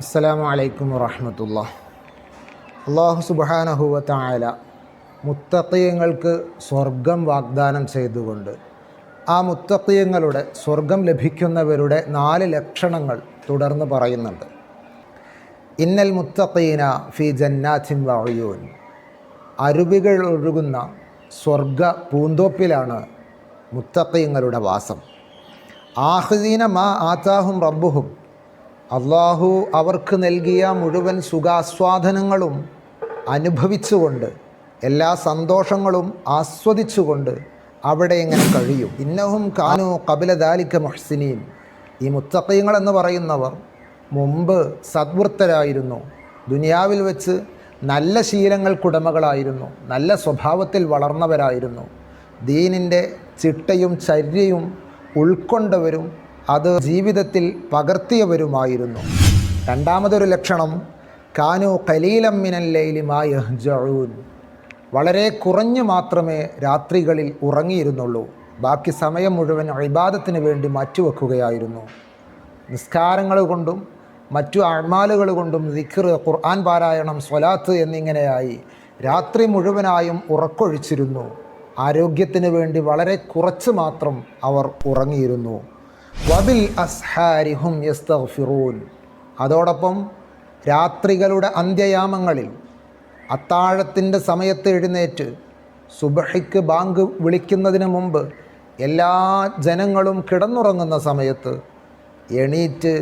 അസ്സലാമു അലൈക്കും വറഹമത്തുള്ള. അള്ളാഹു സുബാനഹുവ തായാല മുത്തക്കയങ്ങൾക്ക് സ്വർഗം വാഗ്ദാനം ചെയ്തുകൊണ്ട് ആ മുത്തക്കയങ്ങളുടെ സ്വർഗം ലഭിക്കുന്നവരുടെ നാല് ലക്ഷണങ്ങൾ തുടർന്ന് പറയുന്നുണ്ട്. ഇന്നൽ മുത്തഖീന ഫി ജന്നാഥിൻ വഴിയൂൻ അരുവികൾ ഒഴുകുന്ന സ്വർഗ പൂന്തോപ്പിലാണ് മുത്തഖീങ്ങളുടെ വാസം. ആഹ്ദീന മാ ആത്താഹും റബ്ബുഹും അള്ളാഹു അവർക്ക് നൽകിയ മുഴുവൻ സുഖാസ്വാദനങ്ങളും അനുഭവിച്ചുകൊണ്ട് എല്ലാ സന്തോഷങ്ങളും ആസ്വദിച്ചുകൊണ്ട് അവിടെ എങ്ങനെ കഴിയും. ഇന്നഹും കാനു കപില ദാലിക്ക ഈ മുത്തക്കയങ്ങൾ എന്ന് പറയുന്നവർ മുമ്പ് സദ്വൃത്തരായിരുന്നു. ദുനിയാവിൽ വെച്ച് നല്ല ശീലങ്ങൾക്കുടമകളായിരുന്നു നല്ല സ്വഭാവത്തിൽ വളർന്നവരായിരുന്നു. ദീനിന്റെ ചിട്ടയും ചര്യയും ഉൾക്കൊണ്ടവരും അത് ജീവിതത്തിൽ പകർത്തിയവരുമായിരുന്നു. രണ്ടാമതൊരു ലക്ഷണം കാനു കലീലം ജഴൂൻ വളരെ കുറഞ്ഞു മാത്രമേ രാത്രികളിൽ ഉറങ്ങിയിരുന്നുള്ളൂ. ബാക്കി സമയം മുഴുവൻ ഇബാദത്തിന് വേണ്ടി മാറ്റിവെക്കുകയായിരുന്നു. നിസ്കാരങ്ങൾ കൊണ്ടും മറ്റു അഴ്മാലുകൾ കൊണ്ടും ദിഖർ ഖുർആൻ പാരായണം സ്വലാത്ത് എന്നിങ്ങനെയായി രാത്രി മുഴുവനായും ഉറക്കൊഴിച്ചിരുന്നു. ആരോഗ്യത്തിന് വേണ്ടി വളരെ കുറച്ച് മാത്രം അവർ ഉറങ്ങിയിരുന്നു. വബിൽ അസ്ഹാരിഹും യസ്തഗ്ഫിറൂൻ. അതോടൊപ്പം രാത്രികളുടെ അന്ത്യയാമങ്ങളിൽ അത്താഴത്തിന്റെ സമയത്ത് എഴുന്നേറ്റ് സുബഹിക്ക് ബാങ്ക് വിളിക്കുന്നതിന് മുമ്പ് എല്ലാ ജനങ്ങളും കിടന്നുറങ്ങുന്ന സമയത്ത് എണീറ്റ്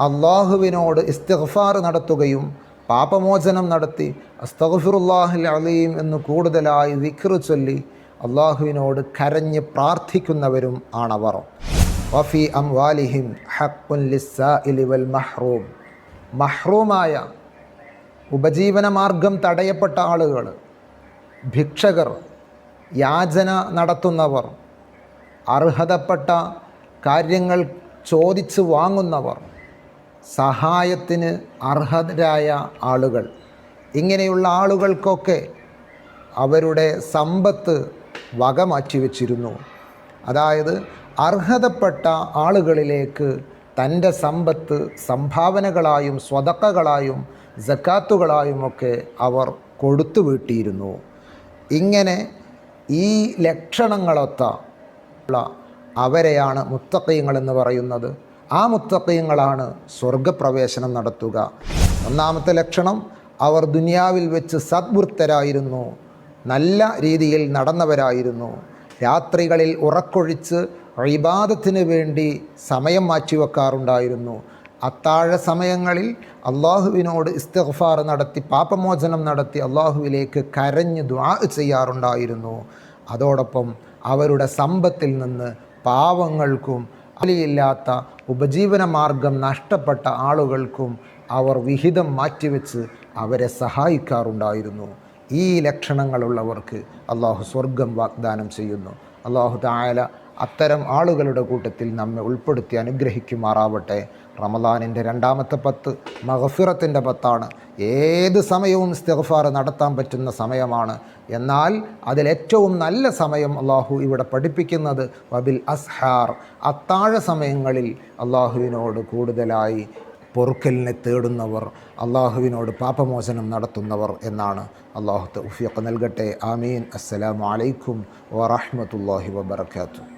അള്ളാഹുവിനോട് ഇസ്തിഗ്ഫാർ നടത്തുകയും പാപമോചനം നടത്തി അസ്തഗ്ഫിറുല്ലാഹിൽ അലീം എന്ന് കൂടുതലായി വിക്റ് ചൊല്ലി അള്ളാഹുവിനോട് കരഞ്ഞ് പ്രാർത്ഥിക്കുന്നവരും ആണവർ. വഫി അംവാലിഹിം ഹക്കുൻ ലിസ്സാഇലി വൽ മഹ്റൂം. മഹ്റൂമായ ഉപജീവനമാർഗം തടയപ്പെട്ട ആളുകൾ ഭിക്ഷകർ യാചന നടത്തുന്നവർ അർഹതപ്പെട്ട കാര്യങ്ങൾ ചോദിച്ചു വാങ്ങുന്നവർ സഹായത്തിന് അർഹരായ ആളുകൾ. ഇങ്ങനെയുള്ള ആളുകൾക്കൊക്കെ അവരുടെ സമ്പത്ത് വക മാറ്റിവെച്ചിരുന്നു അതായത് അർഹതപ്പെട്ട ആളുകളിലേക്ക് തന്റെ സമ്പത്ത് സംഭാവനകളായും സ്വതക്കകളായും ജക്കാത്തുകളായുമൊക്കെ അവർ കൊടുത്തു വീട്ടിയിരുന്നു. ഇങ്ങനെ ഈ ലക്ഷണങ്ങളൊത്ത അവരെയാണ് മുത്തക്കയങ്ങൾ എന്ന് പറയുന്നത്. ആ മുത്തക്കയങ്ങളാണ് സ്വർഗപ്രവേശനം നടത്തുക. ഒന്നാമത്തെ ലക്ഷണം അവർ ദുനിയാവിൽ വെച്ച് സദ്വൃത്തരായിരുന്നു. നല്ല രീതിയിൽ നടന്നവരായിരുന്നു. രാത്രികളിൽ ഉറക്കൊഴിച്ച് ഇബാദത്തിന് വേണ്ടി സമയം മാറ്റിവെക്കാറുണ്ടായിരുന്നു. അത്താഴ സമയങ്ങളിൽ അള്ളാഹുവിനോട് ഇസ്തഫാർ നടത്തി പാപമോചനം നടത്തി അള്ളാഹുവിലേക്ക് കരഞ്ഞ് ദ്വാ ചെയ്യാറുണ്ടായിരുന്നു. അതോടൊപ്പം അവരുടെ സമ്പത്തിൽ നിന്ന് പാവങ്ങൾക്കും അലിയില്ലാത്ത ഉപജീവന മാർഗം നഷ്ടപ്പെട്ട ആളുകൾക്കും അവർ വിഹിതം മാറ്റിവെച്ച് അവരെ സഹായിക്കാറുണ്ടായിരുന്നു. ഈ ലക്ഷണങ്ങളുള്ളവർക്ക് അള്ളാഹു സ്വർഗം വാഗ്ദാനം ചെയ്യുന്നു. അള്ളാഹു തായാല അത്തരം ആളുകളുടെ കൂട്ടത്തിൽ നമ്മെ ഉൾപ്പെടുത്തി അനുഗ്രഹിക്കുമാറാവട്ടെ. റമദാനിന്റെ രണ്ടാമത്തെ പത്ത് മഹഫിറത്തിന്റെ പത്താണ്. ഏത് സമയവും ഇസ്തിഗ്ഫാർ നടത്താൻ പറ്റുന്ന സമയമാണ്. എന്നാൽ അതിലേറ്റവും നല്ല സമയം അള്ളാഹു ഇവിടെ പഠിപ്പിക്കുന്നത് വബിൽ അസ്ഹാർ അത്താഴ സമയങ്ങളിൽ അള്ളാഹുവിനോട് കൂടുതലായി പൊറുക്കലിനെ തേടുന്നവർ അള്ളാഹുവിനോട് പാപമോചനം നടത്തുന്നവർ എന്നാണ്. അള്ളാഹു തൗഫീഖ് നൽകട്ടെ. ആമീൻ. അസ്സലാമലൈക്കും അലൈക്കും വറഹ്മത്തുള്ളാഹി വബറകാതുഹു.